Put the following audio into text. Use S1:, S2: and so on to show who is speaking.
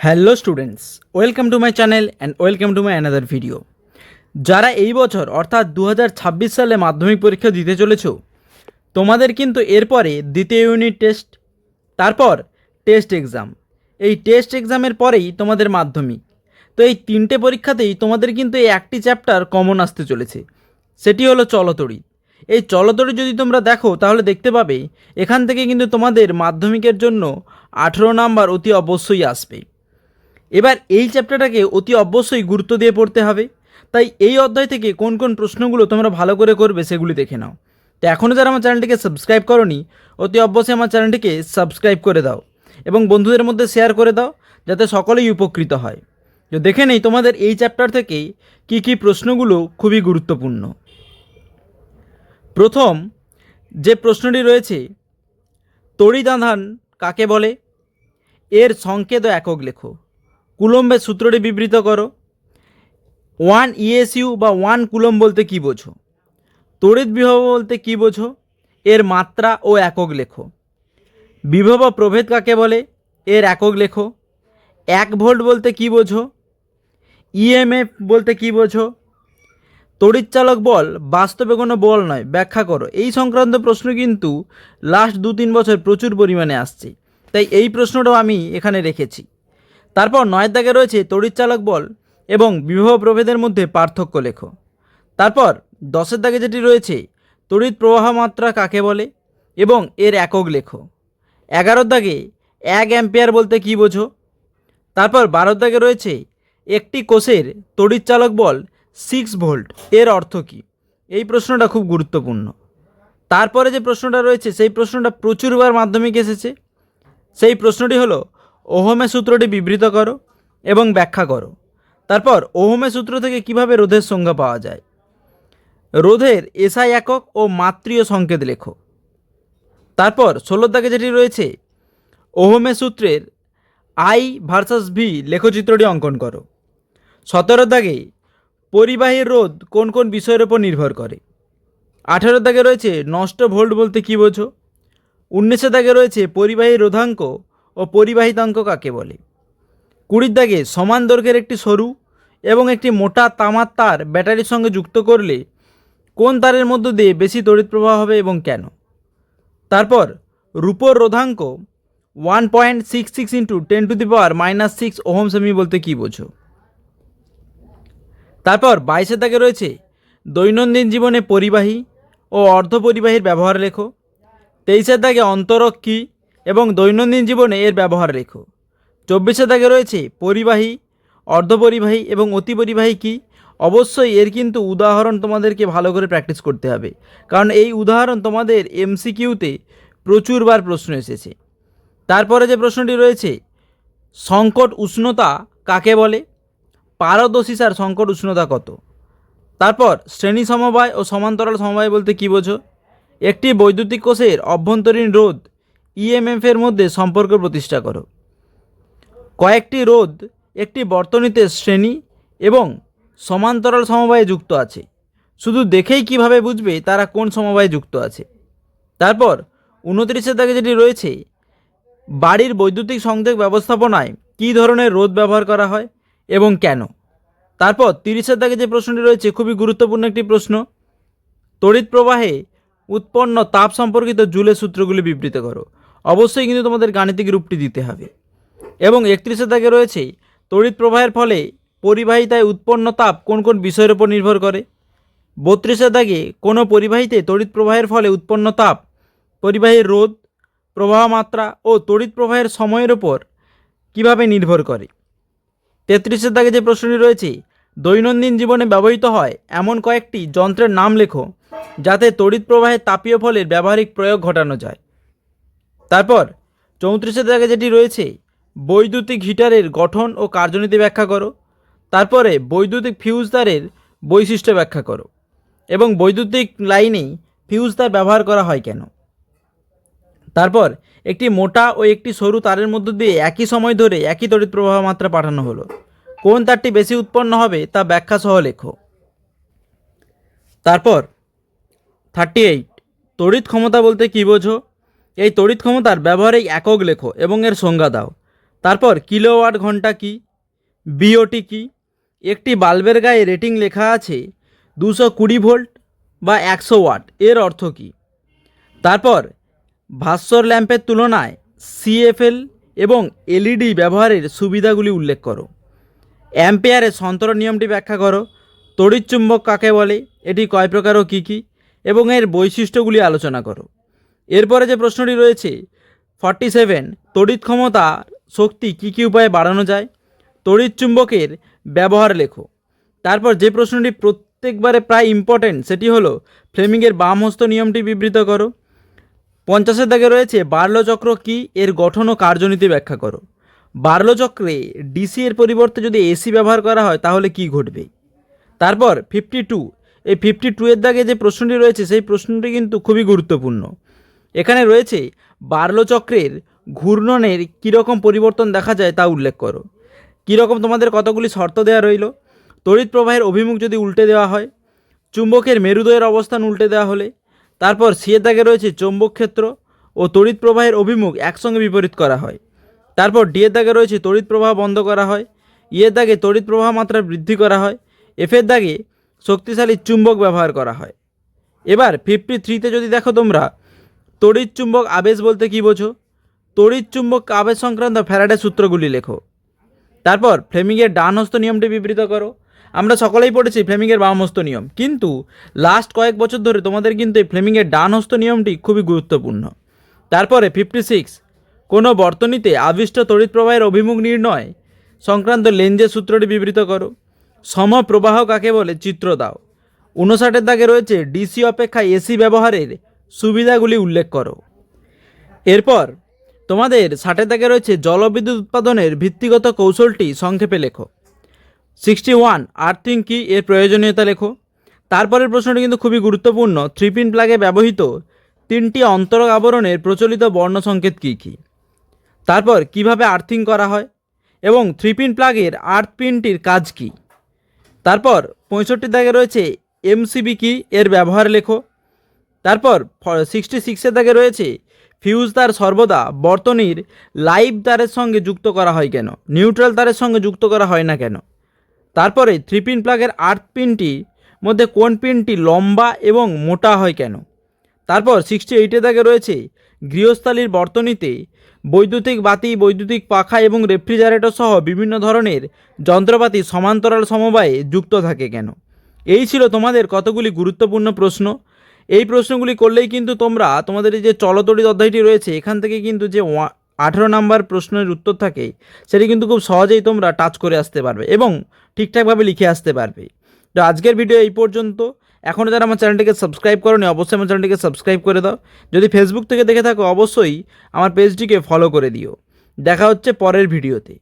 S1: Hello students welcome to my channel and welcome to my another video যারা এই বছর, অর্থাৎ দু হাজার ছাব্বিশ সালে মাধ্যমিক পরীক্ষা দিতে চলেছ, তোমাদের কিন্তু এরপরে দ্বিতীয় ইউনিট টেস্ট তারপর টেস্ট এক্সাম এই টেস্ট এক্সামের পরেই তোমাদের মাধ্যমিক। তো এই তিনটে পরীক্ষাতেই তোমাদের কিন্তু এই একটি চ্যাপ্টার কমন আসতে চলেছে। সেটি হলো চলতড়িৎ এই চলতড়ি যদি তোমরা দেখো, তাহলে দেখতে পাবে, এখান থেকে কিন্তু তোমাদের মাধ্যমিকের জন্য আঠেরো নাম্বার অতি অবশ্যই আসবে। এবার এই চ্যাপ্টারটাকে অতি অবশ্যই গুরুত্ব দিয়ে পড়তে হবে। তাই এই অধ্যায় থেকে কোন কোন প্রশ্নগুলো তোমরা ভালো করে করবে সেগুলি দেখে নাও। তো এখনও যারা আমার চ্যানেলটিকে সাবস্ক্রাইব করনি, অতি অবশ্যই আমার চ্যানেলটিকে সাবস্ক্রাইব করে দাও এবং বন্ধুদের মধ্যে শেয়ার করে দাও, যাতে সকলেই উপকৃত হয়। তো দেখে নেই তোমাদের এই চ্যাপ্টার থেকে কি কি প্রশ্নগুলো খুবই গুরুত্বপূর্ণ। প্রথম, যে প্রশ্নটি রয়েছে, তড়িদাধান কাকে বলে? এর সংকেত একক লেখো। কুলম্বের সূত্রটি বিবৃত করো। ওয়ান ইএসইউ বা ওয়ান কুলম বলতে কী বোঝো? তড়িৎ বিভব বলতে কী বোঝো? এর মাত্রা ও একক লেখো। বিভব প্রভেদ কাকে বলে? এর একক লেখো। এক ভোল্ট বলতে কী বোঝো? ইএমএফ বলতে কী বোঝো? তড়িৎচালক বল, বাস্তবে কোনো বল নয়, ব্যাখ্যা করো। এই সংক্রান্ত প্রশ্ন কিন্তু লাস্ট দু তিন বছর প্রচুর পরিমাণে আসছে। তাই এই প্রশ্নটাও আমি এখানে রেখেছি। তারপর নয়ের দাগে রয়েছে তড়িৎচালক বল এবং বিভব প্রভেদের মধ্যে পার্থক্য লেখো। তারপর দশের দাগে যেটি রয়েছে, তড়িৎ প্রবাহ মাত্রা কাকে বলে এবং এর একক লেখো। এগারোর দাগে এক অ্যাম্পিয়ার বলতে কী বোঝো? তারপর বারোর দাগে রয়েছে একটি কোষের তড়িৎচালক বল সিক্স ভোল্ট এর অর্থ কী? এই প্রশ্নটা খুব গুরুত্বপূর্ণ। তারপরে যে প্রশ্নটা রয়েছে, সেই প্রশ্নটা প্রচুরবার মাধ্যমিক এসেছে। সেই প্রশ্নটি হলো ওহমের সূত্রটি বিবৃত করো এবং ব্যাখ্যা করো। তারপর ওহমের সূত্র থেকে কীভাবে রোধের সংজ্ঞা পাওয়া যায়? রোধের এসআই একক ও মাত্রীয় সংকেত লেখো। তারপর ষোলোর দাগে যেটি রয়েছে ওহমের সূত্রের আই ভার্সাস ভি লেখচিত্রটি অঙ্কন করো। সতেরো দাগে পরিবাহীর রোধ কোন কোন বিষয়ের উপর নির্ভর করে? আঠেরো দাগে রয়েছে, নষ্ট ভোল্ট বলতে কী বোঝো? উনিশে দাগে রয়েছে, পরিবাহী রোধাঙ্ক ও পরিবাহিতাঙ্ক কাকে বলে? কুড়ির দাগে সমান দৈর্ঘ্যের একটি সরু এবং একটি মোটা তামার তার ব্যাটারির সঙ্গে যুক্ত করলে কোন তারের মধ্য দিয়ে বেশি তড়িৎ প্রবাহ হবে এবং কেন? তারপর, রূপর রোধাঙ্ক one point six six into ten to the power minus six ohm semi বলতে কী বোঝো? তারপর বাইশে দাগে রয়েছে দৈনন্দিন জীবনে পরিবাহী ও অর্ধপরিবাহীর ব্যবহার লেখো। তেইশের দাগে অন্তরক কী? এবং দৈনন্দিন জীবনে এর ব্যবহার লেখো চব্বিশে দাগে রয়েছে পরিবাহী, অর্ধপরিবাহী এবং অতিপরিবাহী কী? অবশ্যই এর কিন্তু উদাহরণ তোমাদেরকে ভালো করে প্র্যাকটিস করতে হবে। কারণ এই উদাহরণ তোমাদের এমসিকিউতে প্রচুরবার প্রশ্ন এসেছে। তারপরে যে প্রশ্নটি রয়েছে, সংকট উষ্ণতা কাকে বলে? পারদর্শিসার সংকট উষ্ণতা কত? তারপর, শ্রেণি সমবায় ও সমান্তরাল সমবায় বলতে কী বোঝো? একটি বৈদ্যুতিক কোষের অভ্যন্তরীণ রোধ ইএমএফ এর মধ্যে সম্পর্ক প্রতিষ্ঠা করো। কয়েকটি রোধ, একটি বর্তনীতে শ্রেণি এবং সমান্তরাল সমবায়ে যুক্ত আছে। শুধু দেখেই কীভাবে বুঝবে তারা কোন সমবায়ে যুক্ত আছে। তারপর উনত্রিশের দাগে যেটি রয়েছে, বাড়ির বৈদ্যুতিক সংযোগ ব্যবস্থাপনায় কী ধরনের রোধ ব্যবহার করা হয় এবং কেন? তারপর, তিরিশের দাগে যে প্রশ্নটি রয়েছে, খুবই গুরুত্বপূর্ণ একটি প্রশ্ন। তড়িৎ প্রবাহে উৎপন্ন তাপ সম্পর্কিত জুলের সূত্রগুলি বিবৃত করো। অবশ্যই কিন্তু তোমাদের গাণিতিক রূপটি দিতে হবে। এবং একত্রিশের দাগে রয়েছে, তড়িৎ প্রবাহের ফলে পরিবাহিতায় উৎপন্ন তাপ কোন কোন বিষয়ের উপর নির্ভর করে? বত্রিশের দাগে কোনো পরিবাহীতে তড়িৎ প্রবাহের ফলে উৎপন্ন তাপ পরিবাহীর রোধ, প্রবাহ মাত্রা ও তড়িৎ প্রবাহের সময়ের ওপর কীভাবে নির্ভর করে? তেত্রিশের দাগে যে প্রশ্নটি রয়েছে, দৈনন্দিন জীবনে ব্যবহৃত হয় এমন কয়েকটি যন্ত্রের নাম লেখো, যাতে তড়িৎ প্রবাহের তাপীয় ফলের ব্যবহারিক প্রয়োগ ঘটানো যায়। তারপর, চৌত্রিশের দাগে যেটি রয়েছে, বৈদ্যুতিক হিটারের গঠন ও কার্যনীতি ব্যাখ্যা করো। তারপরে, বৈদ্যুতিক ফিউজ তারের বৈশিষ্ট্য ব্যাখ্যা করো। এবং বৈদ্যুতিক লাইনে ফিউজ তার ব্যবহার করা হয় কেন? তারপর, একটি মোটা ও একটি সরু তারের মধ্য দিয়ে একই সময় ধরে একই তড়িৎ প্রবাহ মাত্রা পাঠানো হলো। কোন তারটি বেশি উৎপন্ন হবে, তা ব্যাখ্যা সহ লেখো। তারপর থার্টি এইট তড়িৎ ক্ষমতা বলতে কী বোঝো? এই তড়িৎ ক্ষমতার ব্যবহারেই একক লেখো এবং এর সংজ্ঞা দাও। তারপর কিলোওয়াট ঘণ্টা কি? বিওটি কি? একটি বাল্বের গায়ে রেটিং লেখা আছে দুশো কুড়ি ভোল্ট বা একশো ওয়াট, এর অর্থ কী? তারপর ভাস্বর ল্যাম্পের তুলনায় সিএফএল এবং এলইডি ব্যবহারের সুবিধাগুলি উল্লেখ করো। অ্যাম্পেয়ারের সন্তরণ নিয়মটি ব্যাখ্যা করো। তড়িৎচুম্বক কাকে বলে? এটি কয় প্রকার ও কী কী? এবং এর বৈশিষ্ট্যগুলি আলোচনা করো। এরপরে যে প্রশ্নটি রয়েছে ফর্টি সেভেন তড়িৎ ক্ষমতা শক্তি কী কী উপায়ে বাড়ানো যায়? তড়িৎ চুম্বকের ব্যবহার লেখো। তারপর যে প্রশ্নটি প্রত্যেকবারে প্রায় ইম্পর্ট্যান্ট সেটি হলো ফ্লেমিংয়ের বাম হস্ত নিয়মটি বিবৃত করো। পঞ্চাশের দাগে রয়েছে, বার্লো চক্র কী? এর গঠন ও কার্যনীতি ব্যাখ্যা করো। বার্লো চক্রে ডিসি এর পরিবর্তে যদি এসি ব্যবহার করা হয়, তাহলে কি ঘটবে? তারপর ফিফটি টু এই ফিফটি টু এর দাগে যে প্রশ্নটি রয়েছে, সেই প্রশ্নটি কিন্তু খুবই গুরুত্বপূর্ণ। এখানে রয়েছে বার্লো চক্রের ঘূর্ণনের কীরকম পরিবর্তন দেখা যায় তা উল্লেখ করো। কীরকম তোমাদের কতগুলি শর্ত দেওয়া রইল? তড়িৎ প্রবাহের অভিমুখ যদি উল্টে দেওয়া হয়, চুম্বকের মেরুদয়ের অবস্থান উল্টে দেওয়া হলে, তারপর সিয়ের দাগে রয়েছে চৌম্বক ক্ষেত্র ও তড়িৎ প্রবাহের অভিমুখ একসঙ্গে বিপরীত করা হয়। তারপর ডিয়ের দাগে রয়েছে তড়িৎ প্রবাহ বন্ধ করা হয় ইয়ের দাগে তড়িৎ প্রবাহ মাত্রা বৃদ্ধি করা হয় এফের দাগে শক্তিশালী চুম্বক ব্যবহার করা হয়। এবার ফিফটি থ্রিতে যদি দেখো তোমরা তড়িৎ চুম্বক আবেশ বলতে কী বোঝো? তড়িৎ চুম্বক আবেশ সংক্রান্ত ফ্যারাডের সূত্রগুলি লেখো। তারপর ফ্লেমিংয়ের ডান হস্ত নিয়মটি বিবৃত করো। আমরা সকলেই পড়েছি ফ্লেমিংয়ের বাম হস্ত নিয়ম। কিন্তু লাস্ট কয়েক বছর ধরে তোমাদের কিন্তু এই ফ্লেমিংয়ের ডান হস্ত নিয়মটি খুবই গুরুত্বপূর্ণ। তারপরে ফিফটি সিক্স কোনো বর্তনীতে আবিষ্ট তড়িৎ প্রবাহের অভিমুখ নির্ণয় সংক্রান্ত লেঞ্জের সূত্রটি বিবৃত করো। সমপ্রবাহ কাকে বলে? চিত্র দাও। উনষাটের দাগে রয়েছে ডিসি অপেক্ষা এসি ব্যবহারের সুবিধাগুলি উল্লেখ করো। এরপর, তোমাদের ষাটের দাগে রয়েছে জলবিদ্যুৎ উৎপাদনের ভিত্তিগত কৌশলটি সংক্ষেপে লেখো। সিক্সটি ওয়ান আর্থিং কি? এর প্রয়োজনীয়তা লেখো। তারপরের প্রশ্নটি কিন্তু খুবই গুরুত্বপূর্ণ। থ্রি পিন প্লাগে ব্যবহৃত তিনটি অন্তরক আবরণের প্রচলিত বর্ণ সংকেত কী কী? তারপর, কীভাবে আর্থিং করা হয়? এবং থ্রি পিন প্লাগের আর্থ পিনটির কাজ কী? তারপর, পঁয়ষট্টি দাগে রয়েছে এমসিবি কি? এর ব্যবহার লেখো। তারপর সিক্সটি সিক্সের দাগে রয়েছে ফিউজ তার সর্বদা বর্তনীর লাইভ তারের সঙ্গে যুক্ত করা হয় কেন? নিউট্রাল তারের সঙ্গে যুক্ত করা হয় না কেন? তারপরে থ্রি পিন প্লাগের আর্থ পিনটি মধ্যে কোন পিনটি লম্বা এবং মোটা হয় কেন? তারপর সিক্সটি এইটের দাগে রয়েছে, গৃহস্থালির বর্তনীতে বৈদ্যুতিক বাতি, বৈদ্যুতিক পাখা এবং রেফ্রিজারেটর সহ বিভিন্ন ধরনের যন্ত্রপাতি সমান্তরাল সমবায়ে যুক্ত থাকে কেন? এই ছিল তোমাদের কতগুলি গুরুত্বপূর্ণ প্রশ্ন। এই প্রশ্নগুলি করলেই কিন্তু তোমরা তোমাদের এই যে চলতড়িৎ অধ্যায়টি রয়েছে, এখান থেকে কিন্তু যে আঠেরো নাম্বার প্রশ্নের উত্তর থাকে, সেটি কিন্তু খুব সহজেই তোমরা টাচ করে আসতে পারবে এবং ঠিকঠাকভাবে লিখে আসতে পারবে। তো আজকের ভিডিও এই পর্যন্ত। এখনও যারা আমার চ্যানেলটিকে সাবস্ক্রাইব করোনি, অবশ্যই আমার চ্যানেলটিকে সাবস্ক্রাইব করে দাও। যদি ফেসবুক থেকে দেখে থাকো, অবশ্যই আমার পেজটিকে ফলো করে দিও। দেখা হচ্ছে পরের ভিডিওতে